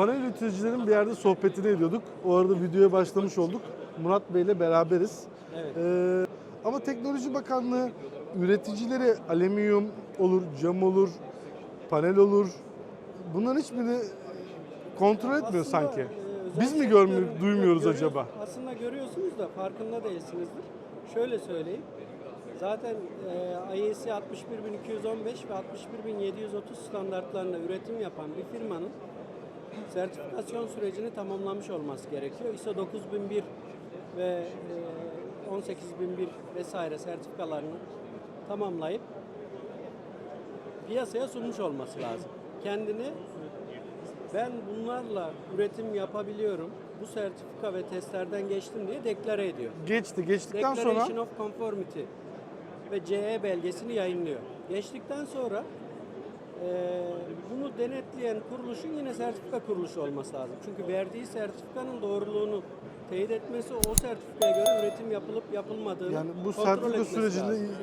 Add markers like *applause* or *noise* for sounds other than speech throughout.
Panel üreticilerin bir yerde sohbetini ediyorduk. O arada videoya başlamış olduk. Murat Bey ile beraberiz. Evet. Ee, ama Teknoloji Bakanlığı üreticileri alüminyum olur, cam olur, panel olur. Bunların hiçbirini kontrol etmiyor Aslında, sanki. e, Biz mi sektör- görmü- evet, duymuyoruz acaba? Aslında görüyorsunuz da farkında değilsinizdir. Şöyle söyleyeyim. Zaten e, IEC 61215 ve 61730 standartlarında üretim yapan bir firmanın sertifikasyon sürecini tamamlamış olması gerekiyor. ISO 9001 ve e, 18001 vesaire sertifikalarını tamamlayıp piyasaya sunmuş olması lazım. Kendini ben bunlarla üretim yapabiliyorum. Bu sertifika ve testlerden geçtim diye deklare ediyor. Geçti. Geçtikten sonra Declaration of Conformity ve CE belgesini yayınlıyor. Geçtikten sonra bunu denetleyen kuruluşun yine sertifika kuruluşu olması lazım. Çünkü verdiği sertifikanın doğruluğunu teyit etmesi o sertifikaya göre üretim yapılıp yapılmadığını yani bu kontrol sertifika etmesi sürecini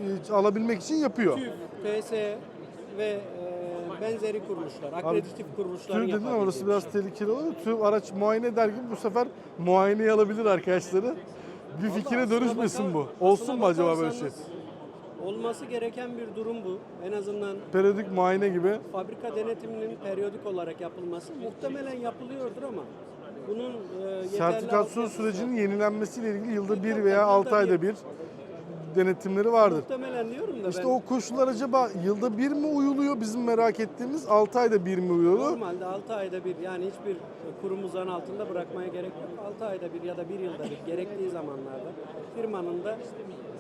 lazım. alabilmek için yapıyor. TÜV, TSE ve eee, benzeri kuruluşlar, akreditif kuruluşların TÜV dedin ama orası biraz bir şey. tehlikeli olur. TÜV araç muayene eder gibi bu sefer muayeneyi alabilir arkadaşları. Bir Vallahi fikire aslına dönüşmesin bakar- bu. Olsun mu acaba böyle şey? bakarsanız Olması gereken bir durum bu. En azından Periyodik muayene gibi. fabrika denetiminin periyodik olarak yapılması muhtemelen yapılıyordur ama bunun e, yeterli Sertifikasyon altyapısı- sürecinin yenilenmesiyle ilgili yılda bir veya altı ayda bir denetimleri vardır. Muhtemelen diyorum da İşte ben o koşullar acaba yılda bir mi uyuluyor bizim merak ettiğimiz 6 ayda bir mi uyuluyor? normalde 6 ayda bir yani hiçbir kurumu zan altında bırakmaya gerek yok. 6 ayda bir ya da bir yılda bir gerektiği zamanlarda firmanın da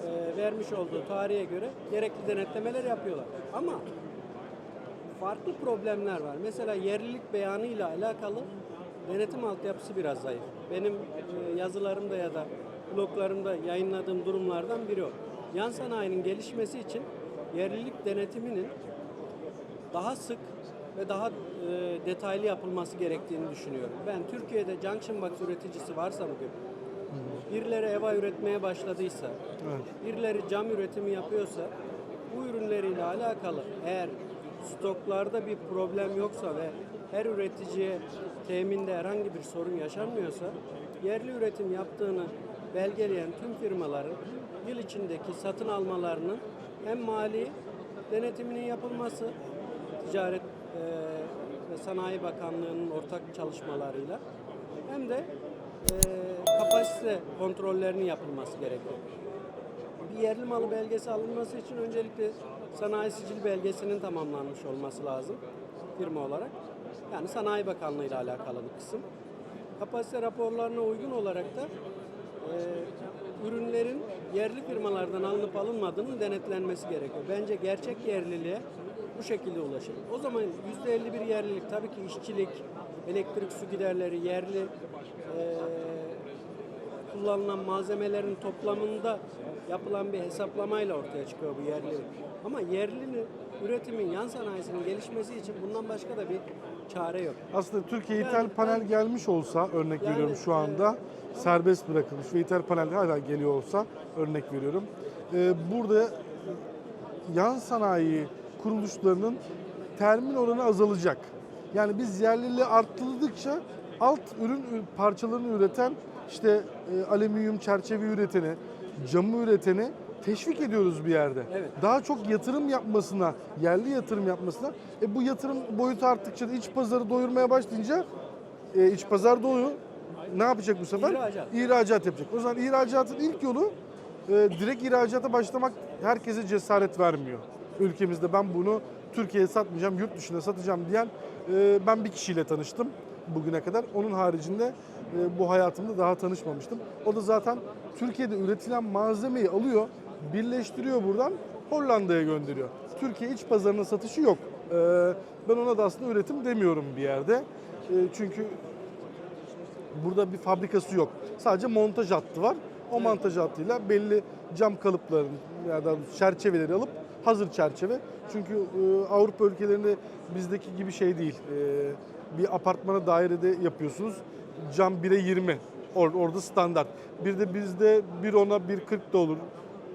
e, vermiş olduğu tarihe göre gerekli denetlemeler yapıyorlar. Ama farklı problemler var. Mesela yerlilik beyanıyla alakalı denetim altyapısı biraz zayıf. Benim e, yazılarımda ya da bloglarımda yayınladığım durumlardan biri o. Yan sanayinin gelişmesi için yerlilik denetiminin daha sık ve daha e, detaylı yapılması gerektiğini düşünüyorum. Ben Türkiye'de junction box üreticisi varsa bugün, birileri EVA üretmeye başladıysa, Evet. birileri cam üretimi yapıyorsa, bu ürünleriyle alakalı eğer stoklarda bir problem yoksa ve her üreticiye teminde herhangi bir sorun yaşanmıyorsa, yerli üretim yaptığını belgeleyen tüm firmaların yıl içindeki satın almalarının hem mali denetiminin yapılması, Ticaret eee, ve Sanayi Bakanlığı'nın ortak çalışmalarıyla hem de eee, kapasite kontrollerinin yapılması gerekiyor. Bir yerli malı belgesi alınması için öncelikle sanayi sicil belgesinin tamamlanmış olması lazım firma olarak. Yani Sanayi Bakanlığı ile alakalı bir kısım. Kapasite raporlarına uygun olarak da eee, ürünlerin yerli firmalardan alınıp alınmadığının denetlenmesi gerekiyor. Bence gerçek yerliliğe bu şekilde ulaşılır. O zaman %51 yerlilik tabii ki işçilik, elektrik su giderleri, yerli eee, kullanılan malzemelerin toplamında yapılan bir hesaplamayla ortaya çıkıyor bu yerli. Ama yerlinin üretimin, yan sanayisinin gelişmesi için bundan başka da bir çare yok. Aslında Türkiye Yani ithal ben- panel gelmiş olsa örnek Yani, veriyorum şu anda serbest bırakılmış ve ithal panel hala geliyor olsa örnek veriyorum. Ee, burada yan sanayi kuruluşlarının termin oranı azalacak. Yani biz yerliliği arttırdıkça alt ürün parçalarını üreten işte e, alüminyum çerçeve üreteni, camı üreteni teşvik ediyoruz bir yerde. Evet. Daha çok yatırım yapmasına, yerli yatırım yapmasına. E bu yatırım boyutu arttıkça iç pazarı doyurmaya başlayınca e, iç pazar doyu ne yapacak bu sefer? İhracat. İhracat yapacak. O zaman ihracatın ilk yolu e, direkt ihracata başlamak herkese cesaret vermiyor. Ülkemizde ben bunu Türkiye'ye satmayacağım, yurt dışına satacağım diyen e, ben bir kişiyle tanıştım bugüne kadar. Onun haricinde bu hayatımda daha tanışmamıştım. O da zaten Türkiye'de üretilen malzemeyi alıyor, birleştiriyor buradan Hollanda'ya gönderiyor. Türkiye iç pazarına satışı yok. E, ben ona da aslında üretim demiyorum bir yerde. E, çünkü Burada bir fabrikası yok. Sadece montaj hattı var. O montaj hattıyla belli cam kalıplarını ya da çerçeveleri alıp hazır çerçeve. Çünkü e, Avrupa ülkelerinde bizdeki gibi şey değil. E, bir apartmana dairede yapıyorsunuz. Cam 1'e 20. Or, orada standart. Bir de bizde 1 10'a 1 40 da olur.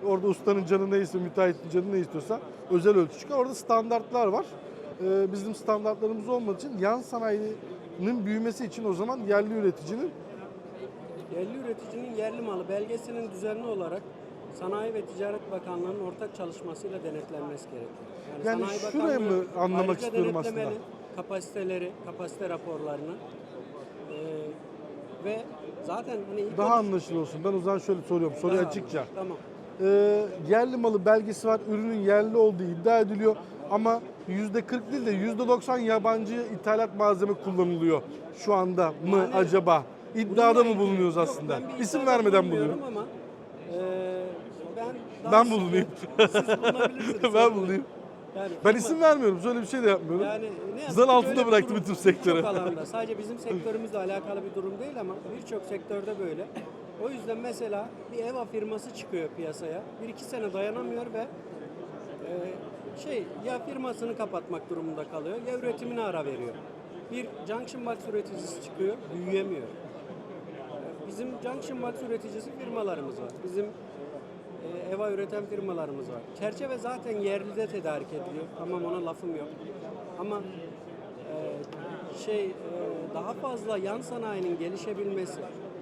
Orada ustanın canı neyse, müteahhitin canı ne istiyorsa özel ölçü çıkar. Orada standartlar var. E, bizim standartlarımız olmadığı için yan sanayi Avrupa'nın büyümesi için o zaman yerli üreticinin Yerli üreticinin yerli malı belgesinin düzenli olarak Sanayi ve Ticaret Bakanlığı'nın ortak çalışmasıyla denetlenmesi gerekiyor. Yani şuraya mı Bakanlığı anlamak ayrıca istiyorum aslında? denetlemeli Kapasiteleri, kapasite raporlarını Ee, ve zaten hani ilk daha önce- anlaşılır olsun. Ben o zaman şöyle soruyorum, soruyu Daha- açıkça. Tamam. Ee, yerli malı belgesi var, ürünün yerli olduğu iddia ediliyor ama %40 değil de %90 yabancı ithalat malzeme kullanılıyor şu anda mı Yani acaba? İddiada Bununla mı ilgili- bulunuyoruz Yok, aslında? ben bir İsim iddiada vermeden bulunmuyorum bulunuyorum. Ama e, ben daha Ben bulunayım. Siz bulunabilirsiniz. *laughs* ben bulayım. Yani Ben isim vermiyorum, böyle bir şey de yapmıyorum. Yani ne yazık Zan ki altında bir bıraktı durum bütün sektörü. Birçok alanda. *laughs* Sadece bizim sektörümüzle alakalı bir durum değil ama birçok sektörde böyle. O yüzden mesela bir EVA firması çıkıyor piyasaya. Bir iki sene dayanamıyor ve e, şey ya firmasını kapatmak durumunda kalıyor ya üretimine ara veriyor. Bir junction box üreticisi çıkıyor, büyüyemiyor. Bizim junction box üreticisi firmalarımız var. Bizim e, EVA üreten firmalarımız var. Çerçeve zaten yerlide tedarik ediliyor. Tamam ona lafım yok. Ama e, şey e, daha fazla yan sanayinin gelişebilmesi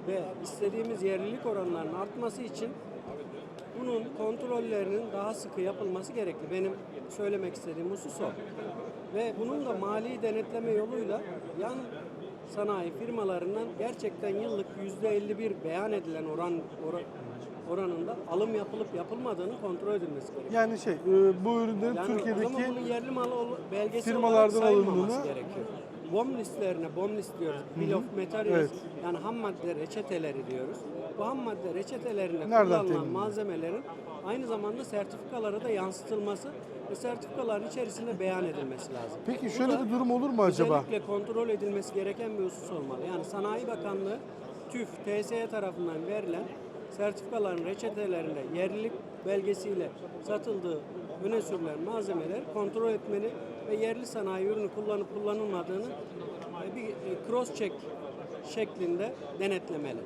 ve istediğimiz yerlilik oranlarının artması için bunun kontrollerinin daha sıkı yapılması gerekli. Benim söylemek istediğim husus o. Ve bunun da mali denetleme yoluyla yan sanayi firmalarından gerçekten yıllık %51 beyan edilen oran ora- oranında alım yapılıp yapılmadığını kontrol edilmesi gerekiyor. Yani şey, e, bu ürünlerin Yani Türkiye'deki bunun yerli malı belgesi firmalardan alındığını- gerekiyor. BOM listlerine, BOM list diyoruz. Bill of Materials, Evet. yani ham madde reçeteleri diyoruz. Bu ham madde reçetelerinde Nereden kullanılan malzemelerin aynı zamanda sertifikalara da yansıtılması ve sertifikaların içerisinde beyan edilmesi lazım. Peki şöyle bir durum olur mu acaba? Özellikle kontrol edilmesi gereken bir husus olmalı. Yani Sanayi Bakanlığı TÜF, TSE tarafından verilen sertifikaların reçetelerinde yerlilik belgesiyle satıldığı öne sürülen malzemeler kontrol etmeli ve yerli sanayi ürünü kullanıp kullanılmadığını e, bir e, cross check şeklinde denetlemeli.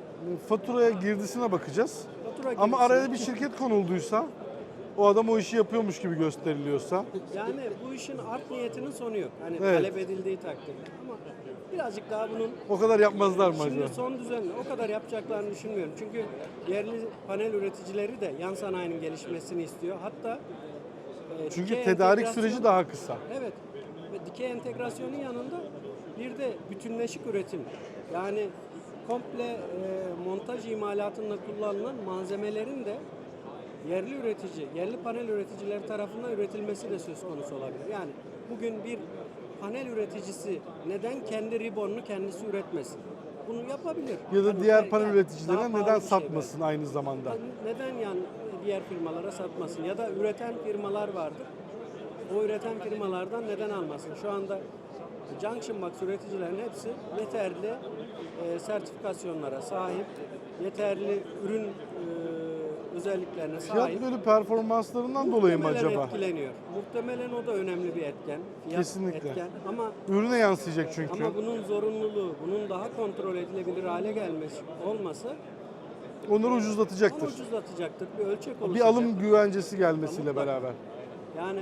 Faturaya girdisine bakacağız. Fatura Ama girdisi- araya bir şirket konulduysa, *laughs* o adam o işi yapıyormuş gibi gösteriliyorsa, Yani bu işin art niyetinin sonu yok. Hani Evet. talep edildiği takdirde. Ama birazcık daha bunun o kadar yapmazlar mı Şimdi acaba? son düzenle o kadar yapacaklarını düşünmüyorum. Çünkü yerli panel üreticileri de yan sanayinin gelişmesini istiyor. Hatta e, Çünkü dikey tedarik entegrasyon- süreci daha kısa. Evet. Ve dikey entegrasyonun yanında bir de bütünleşik üretim. Yani komple e, montaj imalatında kullanılan malzemelerin de yerli üretici, yerli panel üreticileri tarafından üretilmesi de söz konusu olabilir. Yani bugün bir panel üreticisi neden kendi ribonunu kendisi üretmesin? Bunu yapabilir. Ya da Hani diğer yani panel daha üreticilerine neden şey satmasın aynı zamanda? Neden yani diğer firmalara satmasın? Ya da üreten firmalar vardır. O üreten firmalardan neden almasın? Şu anda Junction Box üreticilerin hepsi yeterli e, sertifikasyonlara sahip, yeterli ürün e, özelliklerine Fiyat sahip. bölü performanslarından dolayı mı acaba? etkileniyor. Muhtemelen o da önemli bir etken. Fiyat Kesinlikle. Etken. Ama Ürüne yansıyacak çünkü. ama bunun zorunluluğu, bunun daha kontrol edilebilir hale gelmesi olması Onları onu ucuzlatacaktır. ucuzlatacaktır. Bir ölçek oluşacak. Bir alım güvencesi gelmesiyle Mutlaka. beraber. Yani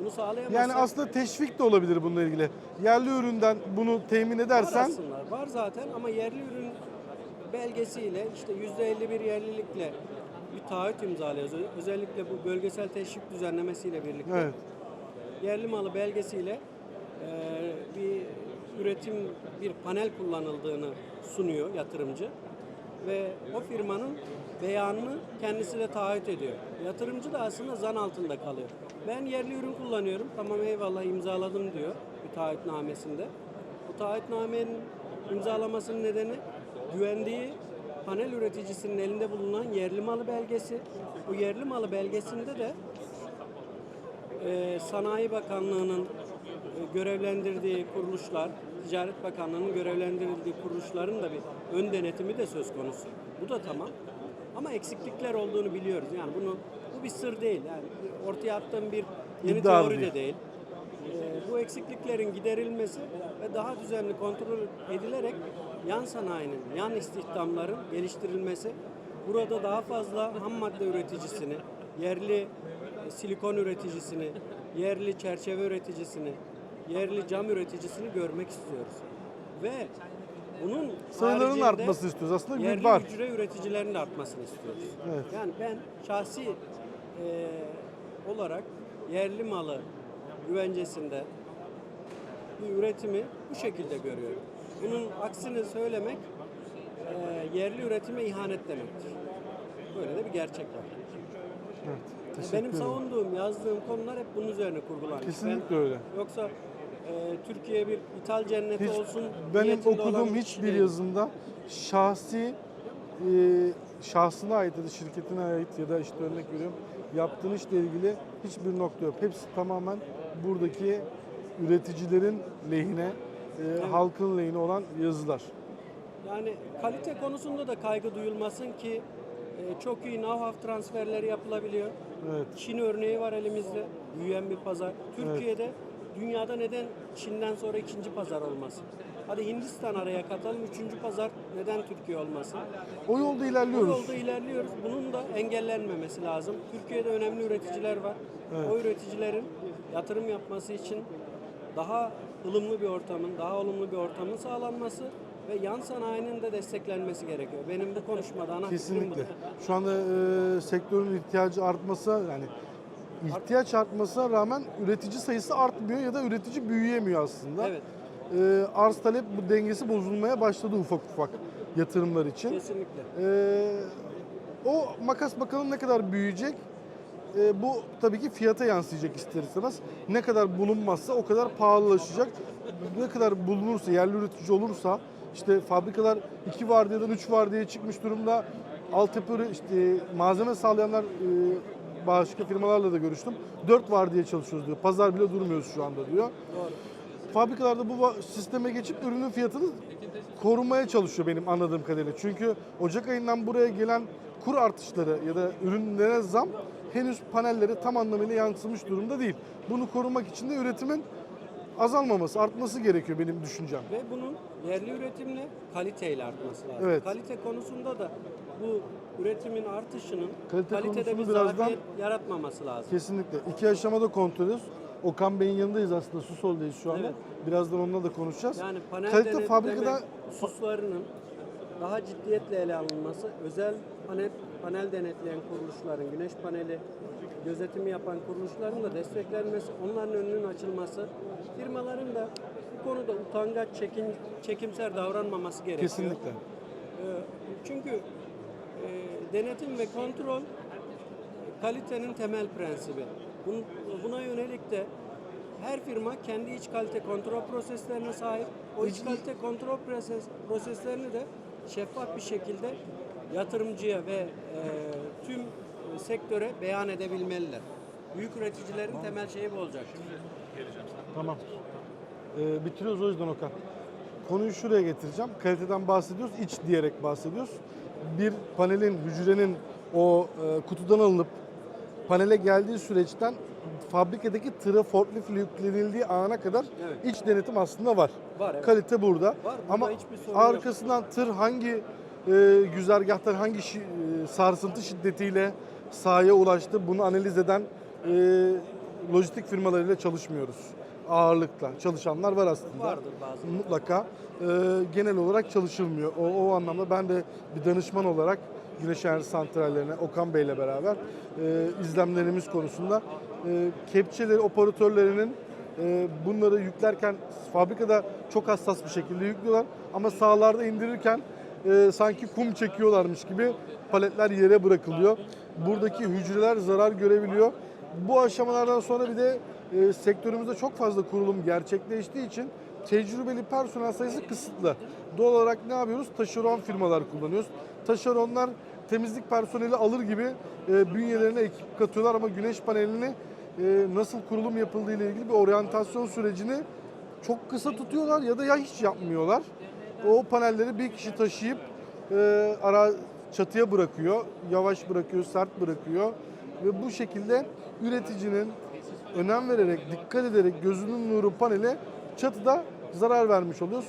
bunu sağlayamazsak Yani aslında teşvik de olabilir bununla ilgili. Yerli üründen bunu temin var edersen aslında. Var zaten ama yerli ürün belgesiyle işte %51 yerlilikle bir taahhüt imzalıyoruz. Özellikle bu bölgesel teşvik düzenlemesiyle birlikte. evet. Yerli malı belgesiyle e, bir üretim, bir panel kullanıldığını sunuyor yatırımcı. Ve o firmanın beyanını kendisi de taahhüt ediyor. Yatırımcı da aslında zan altında kalıyor. Ben yerli ürün kullanıyorum, tamam eyvallah imzaladım diyor bir taahhütnamesinde. Bu taahhütnamenin imzalamasının nedeni güvendiği panel üreticisinin elinde bulunan yerli malı belgesi. Bu yerli malı belgesinde de e, Sanayi Bakanlığı'nın e, görevlendirdiği kuruluşlar, Ticaret Bakanlığı'nın görevlendirildiği kuruluşların da bir ön denetimi de söz konusu. Bu da tamam. Ama eksiklikler olduğunu biliyoruz. Yani bunu bu bir sır değil. Yani ortaya attığım bir yeni İddia teori değil. de değil. E, bu eksikliklerin giderilmesi ve daha düzenli kontrol edilerek yan sanayinin, yan istihdamların geliştirilmesi, burada daha fazla ham madde üreticisini, yerli e, silikon üreticisini, yerli çerçeve üreticisini, yerli cam üreticisini görmek istiyoruz. Ve bunun Sayıların haricinde artmasını istiyoruz. Aslında yerli var. hücre üreticilerinin artmasını istiyoruz. Evet. Yani ben şahsi e, olarak yerli malı güvencesinde bir üretimi bu şekilde görüyorum. Bunun aksini söylemek e, yerli üretime ihanet demektir. Böyle de bir gerçek var. Evet, teşekkür Benim ederim. savunduğum, yazdığım konular hep bunun üzerine kurgulanmış. Kesinlikle Ben- öyle. Yoksa e, Türkiye bir ithal cenneti Hiç, olsun benim okuduğum hiçbir değilim. yazında şahsi e, şahsına ait ya da şirketine ait ya da işte örnek veriyorum yaptığın işle ilgili hiçbir nokta yok. Hepsi tamamen buradaki üreticilerin lehine, e, halkın lehine olan yazılar. Yani kalite konusunda da kaygı duyulmasın ki e, çok iyi know-how transferleri yapılabiliyor. Evet. Çin örneği var elimizde. Büyüyen bir pazar. Türkiye'de dünyada neden Çin'den sonra ikinci pazar olmasın? Hadi Hindistan araya katalım. Üçüncü pazar neden Türkiye olmasın? O yolda Bu ilerliyoruz. yolda ilerliyoruz. Bunun da engellenmemesi lazım. Türkiye'de önemli üreticiler var. O üreticilerin yatırım yapması için daha ılımlı bir ortamın, daha olumlu bir ortamın sağlanması ve yan sanayinin de desteklenmesi gerekiyor. Benim bu konuşmada ana Kesinlikle. Şu anda e, sektörün ihtiyacı artması yani ihtiyaç artmasına rağmen üretici sayısı artmıyor ya da üretici büyüyemiyor aslında. Evet, E, arz talep bu dengesi bozulmaya başladı ufak ufak yatırımlar için. kesinlikle. E, o makas bakalım ne kadar büyüyecek. E, bu tabii ki fiyata yansıyacak ister istemez. Ne kadar bulunmazsa o kadar pahalılaşacak. Ne kadar bulunursa, yerli üretici olursa işte fabrikalar iki vardiyadan üç vardiyaya çıkmış durumda. Altyapı işte malzeme sağlayanlar e, başka firmalarla da görüştüm. Dört vardiya çalışıyoruz diyor. Pazar bile durmuyoruz şu anda diyor. Doğru. Fabrikalarda bu sisteme geçip ürünün fiyatını korumaya çalışıyor benim anladığım kadarıyla. Çünkü Ocak ayından buraya gelen kur artışları ya da ürünlere zam henüz panellere tam anlamıyla yansımış durumda değil. Bunu korumak için de üretimin azalmaması, artması gerekiyor benim düşüncem. Ve bunun yerli üretimle kaliteyle artması lazım. Evet. Kalite konusunda da bu üretimin artışının Kalite kalitede bir birazdan- yaratmaması lazım. Kesinlikle. İki aşamada kontrol ediyoruz. Okan Bey'in yanındayız aslında. Susol'dayız şu anda. Evet. Birazdan onunla da konuşacağız. Yani panel Kalite fabrikada hususlarının daha ciddiyetle ele alınması, özel panel, panel denetleyen kuruluşların, güneş paneli gözetimi yapan kuruluşların da desteklenmesi, onların önünün açılması, firmaların da bu konuda utangaç, çekin, çekimser davranmaması gerekiyor. kesinlikle. Ee, Çünkü e, denetim ve kontrol kalitenin temel prensibi. Bun- Buna yönelik de her firma kendi iç kalite kontrol proseslerine sahip. O iç kalite kontrol proses, proseslerini de şeffaf bir şekilde yatırımcıya ve e, tüm e, sektöre beyan edebilmeliler. Büyük üreticilerin temel şeyi bu olacak. Tamam. Ee, bitiriyoruz o yüzden Okan. Konuyu şuraya getireceğim. Kaliteden bahsediyoruz, iç diyerek bahsediyoruz. Bir panelin, hücrenin o e, kutudan alınıp panele geldiği süreçten fabrikadaki tıra forklift yüklenildiği ana kadar Evet. iç denetim aslında var. Var, evet. Kalite burada. Var, burada Ama hiçbir sorun yok. arkasından tır hangi e, güzergahtan hangi şi- e, sarsıntı şiddetiyle sahaya ulaştı bunu analiz eden e, lojistik firmalarıyla çalışmıyoruz. Ağırlıkla çalışanlar var aslında. Vardır bazı. Mutlaka. E, genel olarak çalışılmıyor. O, o anlamda ben de bir danışman olarak Güneş Enerji Santrallerine Okan Bey'le beraber e, izlemlerimiz konusunda e, kepçeleri operatörlerinin e, bunları yüklerken fabrikada çok hassas bir şekilde yüklüyorlar ama sahalarda indirirken e, sanki kum çekiyorlarmış gibi paletler yere bırakılıyor. Buradaki hücreler zarar görebiliyor. Bu aşamalardan sonra bir de e, sektörümüzde çok fazla kurulum gerçekleştiği için tecrübeli personel sayısı kısıtlı. Doğal olarak ne yapıyoruz? Taşeron firmalar kullanıyoruz. Taşeronlar temizlik personeli alır gibi e, bünyelerine ekip katıyorlar ama güneş panelini e, nasıl kurulum yapıldığı ile ilgili bir oryantasyon sürecini çok kısa tutuyorlar ya da ya hiç yapmıyorlar. O panelleri bir kişi taşıyıp e, ara çatıya bırakıyor, yavaş bırakıyor, sert bırakıyor ve bu şekilde üreticinin önem vererek, dikkat ederek gözünün nuru panele çatıda zarar vermiş oluyoruz.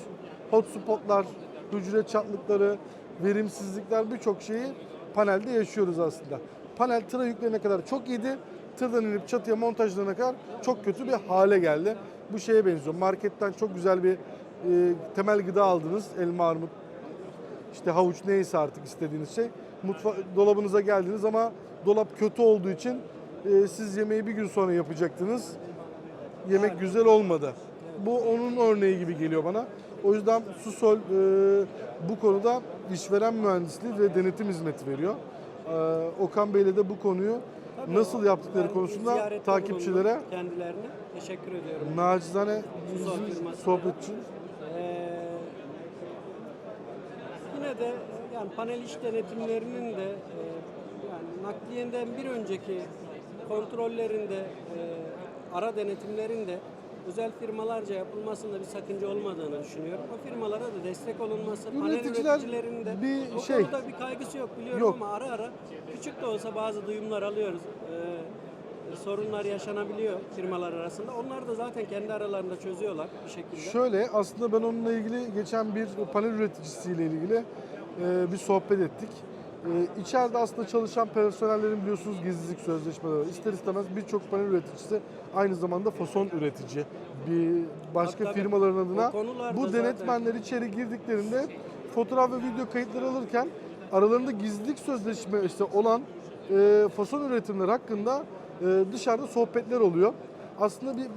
Hotspotlar, hücre çatlıkları, verimsizlikler birçok şeyi panelde yaşıyoruz aslında. Panel tıra yüklenene kadar çok iyiydi. Tırdan inip çatıya montajlanana kadar çok kötü bir hale geldi. Bu şeye benziyor. Marketten çok güzel bir e, temel gıda aldınız. Elma, armut, işte havuç neyse artık istediğiniz şey. Mutfa dolabınıza geldiniz ama dolap kötü olduğu için e, siz yemeği bir gün sonra yapacaktınız. Yemek güzel olmadı. Bu onun örneği gibi geliyor bana. O yüzden Susol e, bu konuda işveren mühendisliği ve denetim hizmeti veriyor. E, Okan Bey'le de bu konuyu Tabii nasıl o- yaptıkları konusunda takipçilere kendilerine teşekkür ediyorum. nacizane sohbet için Ee, yine de yani panel iş denetimlerinin de e, yani nakliyenden bir önceki kontrollerinde e, ara denetimlerinde özel firmalarca yapılmasında bir sakınca olmadığını düşünüyorum. O firmalara da destek olunması, panel Üreticiler üreticilerinin de bir o şey- konuda bir kaygısı yok biliyorum Yok. ama ara ara küçük de olsa bazı duyumlar alıyoruz. Ee, sorunlar yaşanabiliyor firmalar arasında. Onlar da zaten kendi aralarında çözüyorlar bir şekilde. Şöyle aslında ben onunla ilgili geçen bir panel üreticisiyle ilgili e, bir sohbet ettik. E, içeride aslında çalışan personellerin biliyorsunuz gizlilik sözleşmeleri var. İster istemez birçok panel üreticisi aynı zamanda fason üretici. Bir başka tabii. firmaların adına bu zaten- denetmenler içeri girdiklerinde fotoğraf ve video kayıtları alırken aralarında gizlilik sözleşme işte olan e, fason üretimler hakkında e, dışarıda sohbetler oluyor. Aslında bir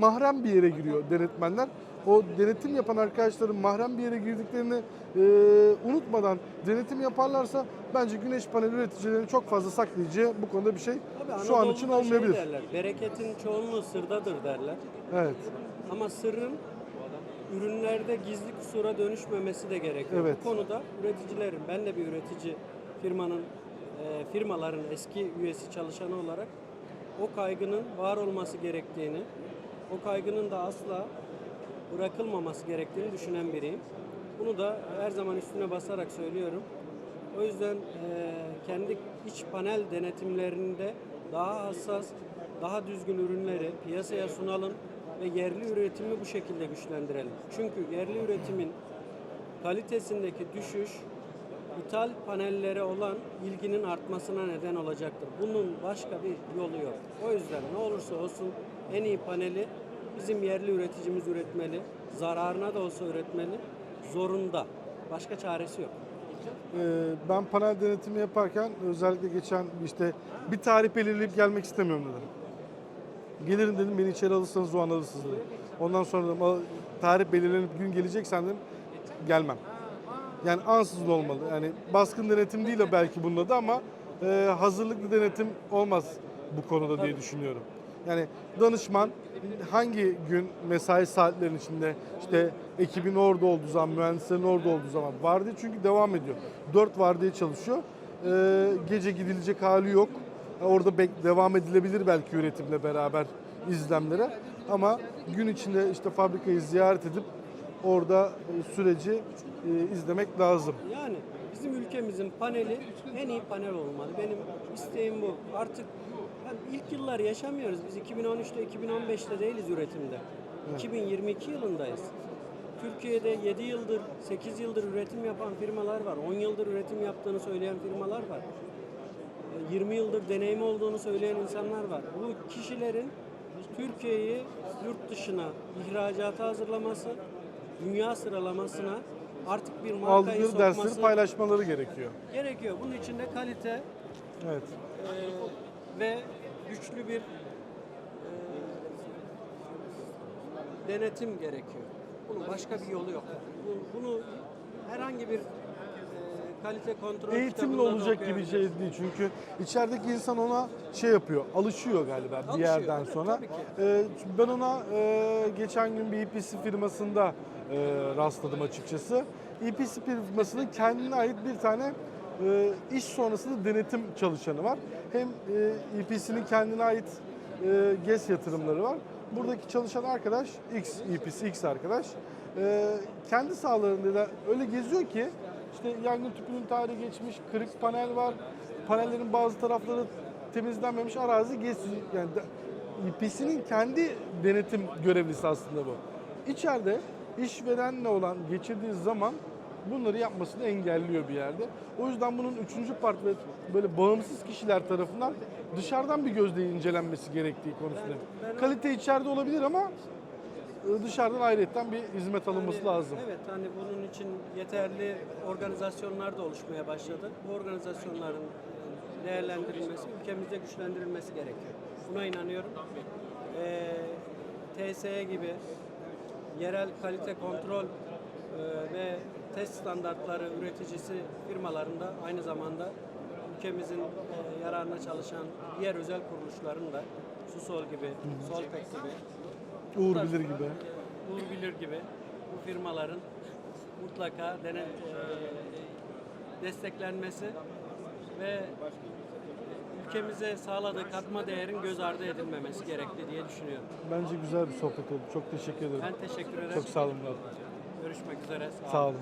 mahrem bir yere giriyor denetmenler. O denetim yapan arkadaşların mahrem bir yere girdiklerini e, unutmadan denetim yaparlarsa bence güneş paneli üreticilerinin çok fazla saklayacağı bu konuda bir şey Tabii şu an için şey olmayabilir. derler, bereketin çoğunluğu sırdadır derler. Evet. Ama sırrın ürünlerde gizli kusura dönüşmemesi de gerekiyor. Evet. Bu konuda üreticilerin, ben de bir üretici firmanın, e, firmaların eski üyesi çalışanı olarak o kaygının var olması gerektiğini, o kaygının da asla bırakılmaması gerektiğini düşünen biriyim. Bunu da her zaman üstüne basarak söylüyorum. O yüzden e, kendi iç panel denetimlerinde daha hassas, daha düzgün ürünleri piyasaya sunalım ve yerli üretimi bu şekilde güçlendirelim. Çünkü yerli üretimin kalitesindeki düşüş ithal panellere olan ilginin artmasına neden olacaktır. Bunun başka bir yolu yok. O yüzden ne olursa olsun en iyi paneli bizim yerli üreticimiz üretmeli. Zararına da olsa üretmeli. Zorunda. Başka çaresi yok. Ee, ben panel denetimi yaparken özellikle geçen işte bir tarih belirleyip gelmek istemiyorum dedim. Gelirim dedim beni içeri alırsanız o an alırsınız dedim. Ondan sonra dedim "Al- tarih belirlenip gün geleceksen dedim gelmem. Yani ansızın olmalı. Yani baskın denetim değil de belki bunun adı ama e, hazırlıklı denetim olmaz bu konuda diye düşünüyorum. Yani danışman hangi gün mesai saatlerinin içinde işte ekibin orada olduğu zaman, mühendislerin orada olduğu zaman vardiya çünkü devam ediyor. Dört vardiya çalışıyor. E, gece gidilecek hali yok. Orada devam edilebilir belki üretimle beraber izlemlere. Ama gün içinde işte fabrikayı ziyaret edip orada e, süreci e, izlemek lazım. Yani bizim ülkemizin paneli en iyi panel olmalı. Benim isteğim bu. Artık ilk yıllar yaşamıyoruz. Biz 2013'te 2015'te değiliz üretimde. 2022 yılındayız. Türkiye'de 7 yıldır, 8 yıldır üretim yapan firmalar var. 10 yıldır üretim yaptığını söyleyen firmalar var. 20 yıldır deneyimi olduğunu söyleyen insanlar var. Bu kişilerin Türkiye'yi yurt dışına ihracata hazırlaması, dünya sıralamasına artık bir markayı Aldıkları sokması dersleri paylaşmaları gerekiyor. gerekiyor. Bunun için de kalite Evet. e, ve güçlü bir e, denetim gerekiyor. Bunun başka bir yolu yok. Bu- Bunu herhangi bir e, kalite kontrol Eğitimle olacak gibi şey değil çünkü içerideki insan ona şey yapıyor, alışıyor galiba bir Alışıyor, yerden evet, sonra. Ee, ben ona e, geçen gün bir EPC firmasında e, rastladım açıkçası. EPC firmasının kendine ait bir tane e, iş sonrasında denetim çalışanı var. Hem e, EPC'nin kendine ait e, GES yatırımları var. Buradaki çalışan arkadaş X EPC X arkadaş e, kendi sahalarında da öyle geziyor ki işte yangın tüpünün tarihi geçmiş, kırık panel var. Panellerin bazı tarafları temizlenmemiş arazi GES yani EPC'nin kendi denetim görevlisi aslında bu. İçeride işverenle olan geçirdiği zaman bunları yapmasını engelliyor bir yerde. O yüzden bunun üçüncü part ve böyle bağımsız kişiler tarafından dışarıdan bir gözle incelenmesi gerektiği konusunda. Ben- ben o- Kalite içeride olabilir ama e, dışarıdan ayrıyetten bir hizmet alınması Yani, lazım. Evet hani bunun için yeterli organizasyonlar da oluşmaya başladı. Bu organizasyonların değerlendirilmesi, ülkemizde güçlendirilmesi gerekiyor. Buna inanıyorum. Ee, TSE gibi yerel kalite kontrol e, ve test standartları üreticisi firmalarında aynı zamanda ülkemizin e, yararına çalışan diğer özel kuruluşların da Susol gibi, Soltek gibi Uğur bilir gibi. Uğur Bilir gibi bu firmaların mutlaka dene, e, desteklenmesi ve ülkemize sağladığı katma değerin göz ardı edilmemesi gerekli diye düşünüyorum. Bence güzel bir sohbet oldu. Çok teşekkür ederim. Ben teşekkür ederim. Çok sağ olun. Görüşmek üzere. Sağ olun.